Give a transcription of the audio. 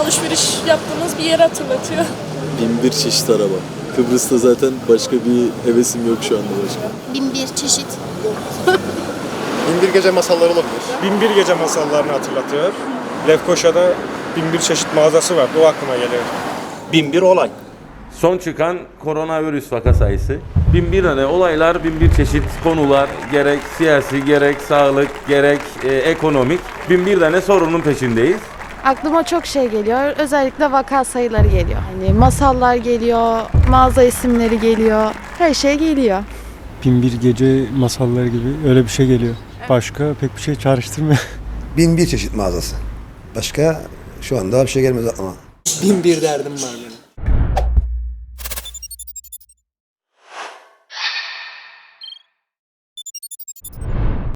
alışveriş yaptığımız bir yer hatırlatıyor. Bin bir çeşit araba. Kıbrıs'ta zaten başka bir hevesim yok şu anda başka. Bin bir çeşit. Binbir Gece masalları olabilir. Binbir Gece masallarını hatırlatıyor. Lefkoşa'da binbir çeşit mağazası var. O aklıma geliyor. bin bir olay. Son çıkan koronavirüs vaka sayısı. Bin bir tane olaylar, bin bir çeşit konular, gerek siyasi, gerek sağlık, gerek e, ekonomik. Bin bir tane sorunun peşindeyiz. Aklıma çok şey geliyor. Özellikle vaka sayıları geliyor. Hani masallar geliyor, mağaza isimleri geliyor. Her şey geliyor. Bin bir gece masalları gibi öyle bir şey geliyor. Başka pek bir şey çağrıştırmıyor. Bin bir çeşit mağazası. Başka şu anda bir şey gelmedi aklıma. Bin bir derdim var benim.